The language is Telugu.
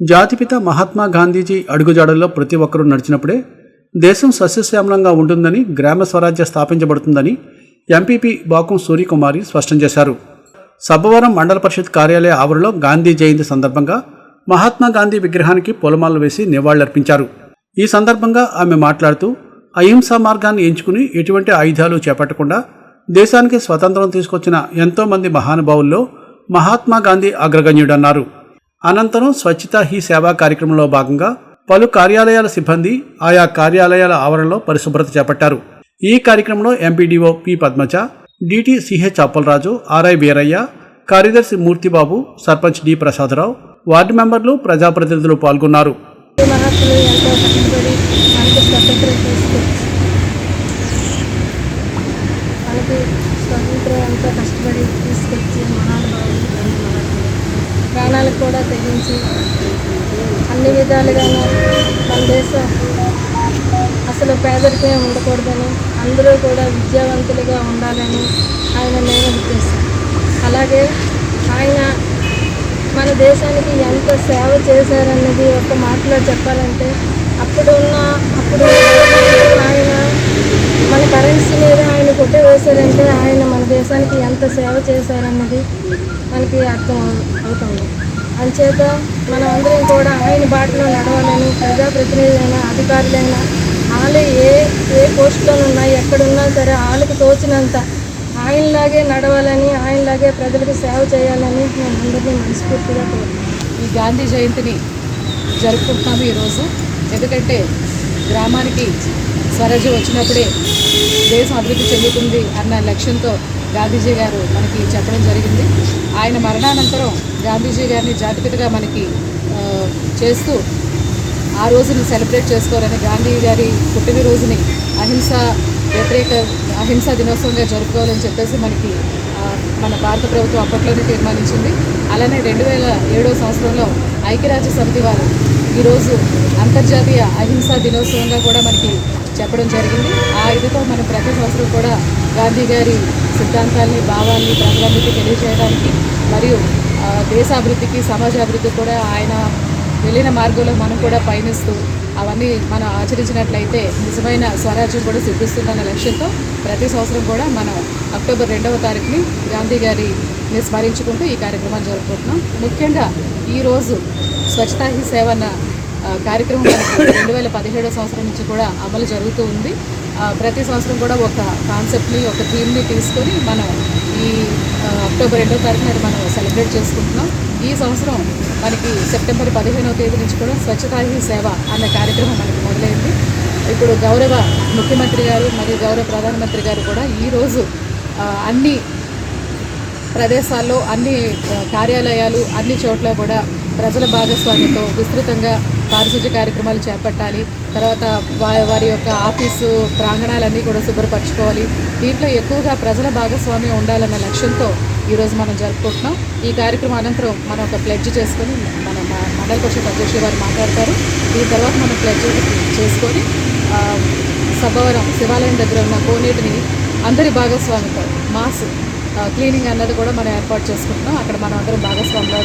జాతిపిత మహాత్మా గాంధీజీ అడుగుజాడల్లో ప్రతి ఒక్కరూ నడిచినప్పుడే దేశం సస్యశ్యామలంగా ఉంటుందని గ్రామ స్వరాజ్య స్థాపించబడుతుందని ఎంపీపీ బాకం సూర్యకుమారి స్పష్టం చేశారు. సబ్బవరం మండల పరిషత్ కార్యాలయ ఆవరణలో గాంధీ జయంతి సందర్భంగా మహాత్మా గాంధీ విగ్రహానికి పూలమాలలు వేసి నివాళులర్పించారు. ఈ సందర్భంగా ఆమె మాట్లాడుతూ అహింసా మార్గాన్ని ఎంచుకుని ఎటువంటి ఆయుధాలు చేపట్టకుండా దేశానికి స్వతంత్రం తీసుకొచ్చిన ఎంతోమంది మహానుభావుల్లో మహాత్మా గాంధీ అగ్రగణ్యుడన్నారు. అనంతరం స్వచ్ఛత హీ సేవా కార్యక్రమంలో భాగంగా పలు కార్యాలయాల సిబ్బంది ఆయా కార్యాలయాల ఆవరణలో పరిశుభ్రత చేపట్టారు. ఈ కార్యక్రమంలో MPDO P Padmaja DT CH Appalaraju RI Veeraiah కార్యదర్శి మూర్తిబాబు సర్పంచ్ డి ప్రసాదరావు వార్డు మెంబర్లు ప్రజాప్రతినిధులు పాల్గొన్నారు మహాత్ములు ఎంతో కష్టపడి మనకి స్వతంత్రం తీసుకొచ్చి మనకి స్వతంత్రం ఎంతో కష్టపడి తీసుకొచ్చి మహానుభావులు ప్రాణాలకు కూడా తెగించి అన్ని విధాలుగాను మన దేశం అసలు పేదరికమే ఉండకూడదని అందరూ కూడా విద్యావంతులుగా ఉండాలని ఆయన నేను ఉద్దేశం అలాగే ఆయన మన దేశానికి ఎంత సేవ చేశారన్నది ఒక మాటలో చెప్పాలంటే అప్పుడు ఉన్న అప్పుడు ఆయన మన కరెన్సీ మీద ఆయన కొట్టి వేశారంటే ఆయన మన దేశానికి ఎంత సేవ చేశారన్నది మనకి అర్థం అవుతుంది. అంచేత మన అందరం కూడా ఆయన బాటలో నడవాలని ప్రజాప్రతినిధులైనా అధికారులైనా వాళ్ళు ఏ ఏ పోస్టులో ఉన్నా ఎక్కడున్నా సరే వాళ్ళకి తోచినంత ఆయనలాగే నడవాలని ఆయనలాగే ప్రజలకు సేవ చేయాలని నేను అందరినీ మనస్ఫూర్తిగా కోరుతున్నాను ఈ గాంధీ జయంతిని జరుపుకుంటున్నాము ఈరోజు. ఎందుకంటే గ్రామానికి స్వరాజ్యం వచ్చినప్పుడే దేశం అభివృద్ధి చెందుతుంది అన్న లక్ష్యంతో గాంధీజీ గారు మనకి చెప్పడం జరిగింది. ఆయన మరణానంతరం గాంధీజీ గారిని జాతిపితగా మనకి చేస్తూ ఆ రోజుని సెలబ్రేట్ చేసుకోవాలని గాంధీ గారి పుట్టినరోజుని అహింస వ్యతిరేక అహింసా దినోత్సవంగా జరుపుకోవాలని చెప్పేసి మనకి మన భారత ప్రభుత్వం అప్పట్లోనే తీర్మానించింది. అలానే రెండు వేల ఏడో సంవత్సరంలో ఐక్యరాజ్య సమితి వారు ఈరోజు అంతర్జాతీయ అహింసా దినోత్సవంగా కూడా మనకి చెప్పడం జరిగింది. ఆ ఇదితో మనం ప్రతి సంవత్సరం కూడా గాంధీ గారి సిద్ధాంతాల్ని భావాల్ని ప్రజలందరికీ తెలియజేయడానికి మరియు దేశాభివృద్ధికి సమాజాభివృద్ధికి కూడా ఆయన వెళ్ళిన మార్గంలో మనం కూడా పయనిస్తూ అవన్నీ మనం ఆచరించినట్లయితే నిజమైన స్వరాజ్యం కూడా సిద్ధిస్తుందన్న లక్ష్యంతో ప్రతి సంవత్సరం కూడా మనం అక్టోబర్ రెండవ తారీఖుని గాంధీ గారి ని స్మరించుకుంటూ ఈ కార్యక్రమాన్ని జరుపుకుంటున్నాం. ముఖ్యంగా ఈరోజు స్వచ్ఛతా హీ సేవన కార్యక్రమం రెండు వేల పదిహేడో సంవత్సరం నుంచి కూడా అమలు జరుగుతూ ఉంది. ప్రతి సంవత్సరం కూడా ఒక కాన్సెప్ట్ని ఒక థీమ్ని తీసుకొని మనం ఈ అక్టోబర్ రెండో తారీఖున మనం సెలబ్రేట్ చేసుకుంటున్నాం. ఈ సంవత్సరం మనకి సెప్టెంబర్ పదిహేనవ తేదీ నుంచి కూడా స్వచ్ఛతా హీ సేవ అన్న కార్యక్రమం మనకి మొదలైంది. ఇప్పుడు గౌరవ ముఖ్యమంత్రి గారు మరియు గౌరవ ప్రధానమంత్రి గారు కూడా ఈరోజు అన్ని ప్రదేశాల్లో అన్ని కార్యాలయాలు అన్ని చోట్ల కూడా ప్రజల భాగస్వామ్యంతో విస్తృతంగా పారిశుద్ధ్య కార్యక్రమాలు చేపట్టాలి. తర్వాత వారి యొక్క ఆఫీసు ప్రాంగణాలన్నీ కూడా శుభ్రపరచుకోవాలి. దీంట్లో ఎక్కువగా ప్రజల భాగస్వామ్యం ఉండాలన్న లక్ష్యంతో ఈరోజు మనం జరుపుకుంటున్నాం. ఈ కార్యక్రమం అనంతరం మనం ఒక ప్లెడ్జ్ చేసుకొని మన మండల పరిషత్ అధ్యక్షులు వారు మాట్లాడతారు. దీని తర్వాత మనం ప్లెడ్జ్ చేసుకొని సభవరం శివాలయం దగ్గర ఉన్న కోనేటిని అందరి భాగస్వామితో మాస్ క్లీనింగ్ అన్నది కూడా మనం ఏర్పాటు చేసుకుంటున్నాం. అక్కడ మనం అందరం భాగస్వాములు